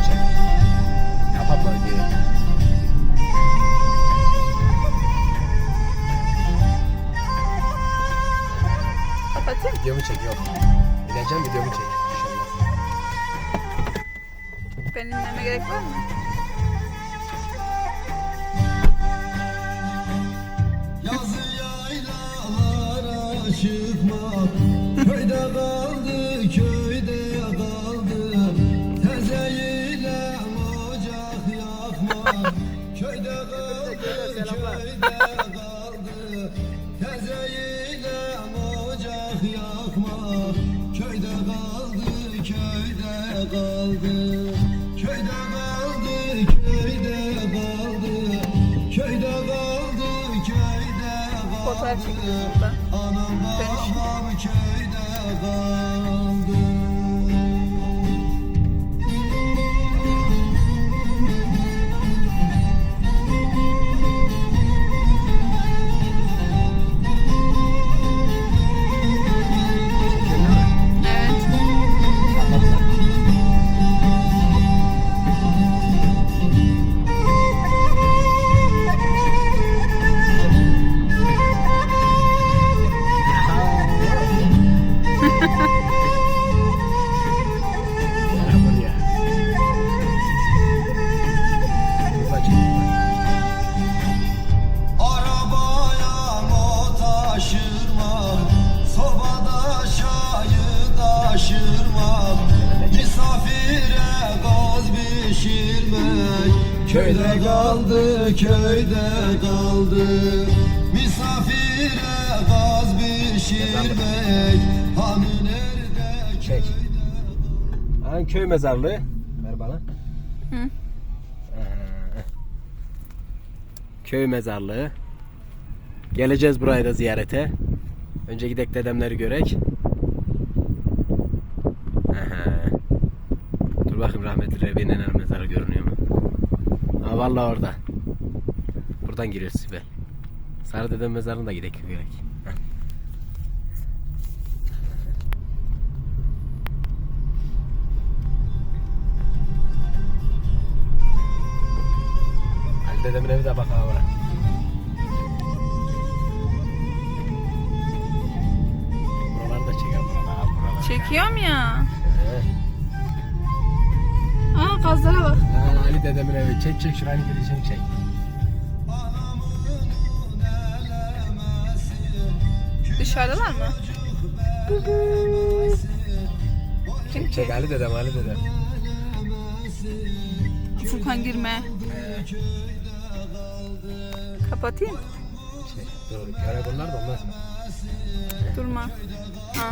çek. Kapat bölgeyi. Kapatayım. Videomu çek yok. İneceğim videomu çek. Benim inmeme gerek var mı? Yazı yaylalara çıkmak Köyde kaldı köy kaldı Fotoğraf çekiyoruz burada. Anam Köyde kaldı, köyde kaldı Misafire gaz pişirmek Hani nerede Çek. Ha, köy mezarlığı. Ver bana. Hı. Ee, Köy mezarlığı. Geleceğiz buraya da ziyarete. Önce gidek dedemleri görek. Aha. Dur bakayım rahmetli Rebi nenenin mezarı görünüyor mu? Ha vallahi orada. Buradan giriyoruz Sibel. Sarı dedem mezarına da görek. Heh. Ali dedemin evi de bak ha bura. Buraları da çeker buralar. buralar. Çekiyorum ya. Gazlara bak. Ha, Ali dedemin evi. Çek çek şuranın girişini çek. Dışarıdalar mı? Çek çek Ali dedem Ali dedem. Furkan girme. Kapatayım. Çek. Dur göre bunlar da olmaz mı? Durma. Ha.